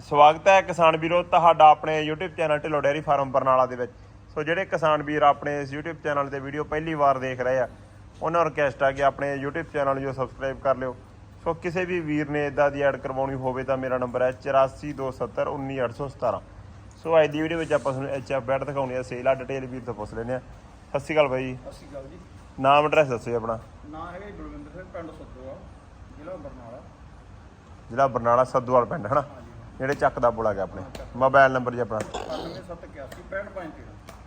ਸਵਾਗਤ ਹੈ ਕਿਸਾਨ ਵੀਰੋ ਤੁਹਾਡਾ ਆਪਣੇ YouTube channel Dhillon dairy farm Barnala ਦੇ ਵਿੱਚ। ਸੋ ਜਿਹੜੇ ਕਿਸਾਨ ਵੀਰ ਆਪਣੇ ਇਸ YouTube ਚੈਨਲ ਤੇ ਵੀਡੀਓ ਪਹਿਲੀ ਵਾਰ ਦੇਖ ਰਹੇ ਆ ਉਹਨਾਂ ਨੂੰ ਰਿਕਵੈਸਟ ਆ ਕਿ ਆਪਣੇ YouTube ਚੈਨਲ ਨੂੰ ਸਬਸਕ੍ਰਾਈਬ ਕਰ ਲਿਓ। ਸੋ ਕਿਸੇ ਵੀ ਵੀਰ ਨੇ ਇਦਾਂ ਦੀ ਐਡ ਕਰਵਾਉਣੀ ਹੋਵੇ ਤਾਂ ਮੇਰਾ ਨੰਬਰ ਹੈ 8427191817 ਸੋ ਅੱਜ ਦੀ ਵੀਡੀਓ ਵਿੱਚ ਆਪਾਂ ਤੁਹਾਨੂੰ ਐਚਐਫ ਬੈਡ ਦਿਖਾਉਣੀ ਹੈ ਸੇਲ ਆ ਡਿਟੇਲ ਵੀਰ ਤੋਂ ਪੁੱਛ ਲੈਂਦੇ ਆ ਸਤਿ ਸ਼੍ਰੀ ਅਕਾਲ ਬਾਈ ਜੀ। ਸਤਿ ਸ਼੍ਰੀ ਅਕਾਲ ਜੀ। ਨਾਮ ਐਡਰੈਸ ਦੱਸੋ ਜੀ ਆਪਣਾ। ਨਾਂ ਹੈਗਾ ਜੀ ਬਲਵਿੰਦਰ ਸਿੰਘ ਪਿੰਡ ਸੱਦੋਆ ਜ਼ਿਲ੍ਹਾ ਬਰਨਾਲਾ। ਜ਼ਿਲ੍ਹਾ ਬਰਨਾਲਾ ਸੱਦੂਵਾਲ ਪਿੰਡ ਹਨਾ? ਜਿਹੜੇ ਚੱਕ ਦਾ ਬੋਲਾ ਗਿਆ ਆਪਣੇ। ਮੋਬਾਈਲ ਨੰਬਰ ਜੀ ਆਪਣਾ। 9781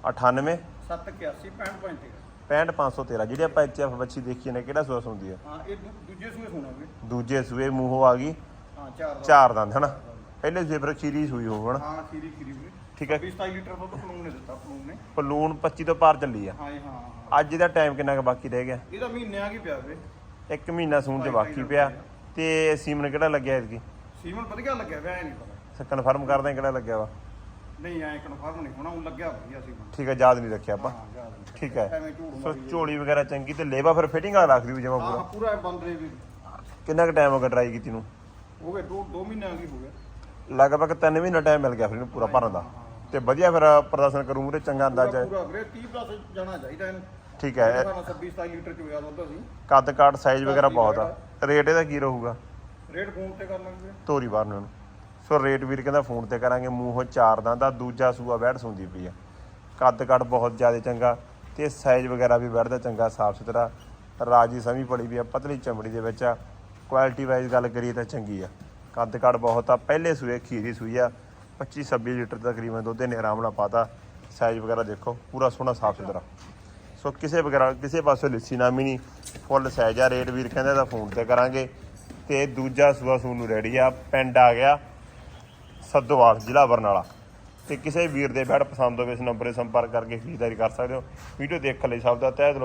98 781 65 65513 ਜਿਹੜੀ ਆਪਾਂ ਐਚਐਫ ਬੱਚੀ ਦੇਖੀ ਨੇ ਕਿਹੜਾ ਸੋਸ ਹੁੰਦੀ ਹੈ ਹਾਂ ਇਹ ਦੂ- ਦੂਜੇ ਸੂਏ ਸੁਣਾਂਗੇ ਦੂਜੇ ਸੂਏ ਮੂੰਹੋਂ ਆ ਗਈ। ਹਾਂ ਚਾਰ ਦਾ ਚਾਰ ਦੰਦ ਹਨਾ? ਪਹਿਲੇ ਸੂਏ ਫਿਰ ਖੀਰੀ ਸੂਈ ਹਨਾ? ਹਾਂ ਖੀਰੀ ਖੀਰੀ ਵੀ ਠੀਕ ਹੈ 27 ਲੀਟਰ ਦੁੱਧ ਪਲੂਨ ਨੇ ਦਿੱਤਾ ਪਲੂਨ ਨੇ। ਪਲੂਣ 25 ਤੋਂ ਪਾਰ ਚੱਲੀ ਆ। ਹਾਂ ਅੱਜ ਦਾ ਟਾਈਮ ਕਿੰਨਾ ਕੁ ਬਾਕੀ ਰਹਿ ਗਿਆ? ਇਹਦਾ ਮਹੀਨਿਆਂ ਕੀ ਪਿਆ ਵੇ। ਇੱਕ ਮਹੀਨਾ ਸੂਣ ਚ ਬਾਕੀ ਪਿਆ। ਤੇ ਸੀਮਨ ਕਿਹੜਾ ਲੱਗਿਆ ਇਤਕੀ ਸੀਮਨ ਵਧੀਆ ਲੱਗਿਆ ਵੇ ਐ ਨਹੀਂ ਪਤਾ। ਕਨਫਰਮ ਕਰਦੇ ਹਾਂ ਕਿਹੜਾ ਲੱਗਿਆ ਵਾ। ਨਹੀਂ ਐ ਕਨਫਰਮ ਨਹੀਂ ਹੋਣਾ ਉਹ ਲੱਗਿਆ ਵਧੀਆ ਸੀਮਨ ਠੀਕ ਹੈ ਯਾਦ ਨਹੀਂ ਰੱਖਿਆ ਆਪਾਂ। ਹਾਂ ਯਾਦ ਨਹੀਂ ਠੀਕ ਹੈ। ਝੂਠ ਸੋ ਮਾਰੀ ਝੋਲੀ ਵਗੈਰਾ ਚੰਗੀ ਤੇ ਲੇਵਾ ਫਿਰ ਫਿਟਿੰਗ ਵਾਲਾ ਰੱਖ ਦਿਓ ਜਮਾ ਹਾਂ ਪੂਰਾ ਪੂਰਾ ਬੰਦ ਰੇ ਵੀ। ਕਿੰਨਾ ਕੁ ਟਾਈਮ ਹੋ ਗਿਆ ਟਰਾਈ ਕੀਤੀ ਨੂੰ? ਹੋ ਗਏ ਦੋ ਦੋ ਮਹੀਨਿਆਂ ਕੀ ਹੋ ਗਿਆ ਲਗਭਗ 3 ਮਹੀਨਾ ਟਾਈਮ ਮਿਲ ਗਿਆ ਫਿਰ ਇਹਨੂੰ ਪੂਰਾ ਭਰਨ ਦਾ। ਤੇ ਵਧੀਆ ਫਿਰ ਪ੍ਰਦਰਸ਼ਨ ਕਰੂ ਮੂਰੇ ਚੰਗਾ ਅੰਦਾਜ਼ਾ ਹੈ। ਪੂਰਾ ਵੀਰੇ 30 ਪਲੱਸ ਜਾਣਾ ਚਾਹੀਦਾ ਇਹਨੂੰ। ਠੀਕ ਹੈ। 26 27 ਲੀਟਰ ਚ ਹੋਇਆ ਦੁੱਧ ਅਸੀਂ ਕੱਦ ਕਾਟ ਸਾਈਜ਼ ਵਗੈਰਾ ਬਹੁਤ ਆ। ਰੇਟ ਇਹਦਾ ਕੀ ਰਹੂਗਾ? ਰੇਟ ਫੋਨ ਤੇ ਕਰ ਲਾਂਗੇ। ਤੋਰੀ ਬਾਹਰ ਨੂੰ ਇਹਨੂੰ। ਸੋ ਰੇਟ ਵੀਰ ਕਹਿੰਦਾ ਫੋਨ ਤੇ ਕਰਾਂਗੇ, ਮੂੰਹੋਂ ਚਾਰ ਦਾ ਦੂਜਾ ਸੂਆ ਬੈਠ ਸੁੰਦੀ ਪਈ ਆ। ਕੱਦ ਕੱਟ ਬਹੁਤ ਜ਼ਿਆਦਾ ਚੰਗਾ ਤੇ ਸਾਈਜ਼ ਵਗੈਰਾ ਵੀ ਬੈਠਦਾ ਚੰਗਾ, ਸਾਫ਼ ਸੁਥਰਾ। ਰਾਜੀ ਸਮੀ ਪੜੀ ਵੀ ਆ, ਪਤਲੀ ਚਮੜੀ ਦੇ ਵਿੱਚ ਆ। ਕੁਆਲਿਟੀ ਵਾਈਜ਼ ਗੱਲ ਕਰੀਏ ਤਾਂ ਚੰਗੀ ਆ। ਕੱਦ ਕੱਟ ਬਹੁਤ ਆ, ਪਹਿਲੇ ਸੂਏ ਖੀਰੀ ਸੂਈ ਆ। 25 26 ਲੀਟਰ ਤਕਰੀਬਨ ਦੁੱਧ ਨੇ ਆਰਾਮ ਨਾਲ ਪਾਤਾ। ਸਾਈਜ਼ ਵਗੈਰਾ ਦੇਖੋ, ਪੂਰਾ ਸੋਹਣਾ, ਸਾਫ਼ ਸੁਥਰਾ। ਸੋ ਕਿਸੇ ਵਗੈਰਾ ਕਿਸੇ ਪਾਸੇ ਲਿੱਸੀ ਨਾਮੀ ਨਹੀਂ, ਫੁੱਲ ਸਾਈਜ਼ ਆ। ਰੇਟ ਵੀਰ ਕਹਿੰਦਾ ਤਾਂ ਫੋਨ ਤੇ ਕਰਾਂਗੇ। ਤੇ ਦੂਜਾ ਸੂਆ ਸੂਣ ਨੂੰ ਰੈਡੀ ਆ, ਪਿੰਡ ਆ ਗਿਆ, ਸੱਦੋਵਾਲ, ਜ਼ਿਲ੍ਹਾ ਬਰਨਾਲਾ। ਤੇ ਕਿਸੇ ਵੀਰ ਦੇ ਬੈਡ ਪਸੰਦ ਹੋਵੇ, ਇਸ ਨੰਬਰ 'ਤੇ ਸੰਪਰਕ ਕਰਕੇ ਖਰੀਦਦਾਰੀ ਕਰ ਸਕਦੇ ਹੋ। ਵੀਡੀਓ ਦੇਖਣ ਲਈ ਸਭ ਦਾ ਤਹਿ ਦਿਲੋਂ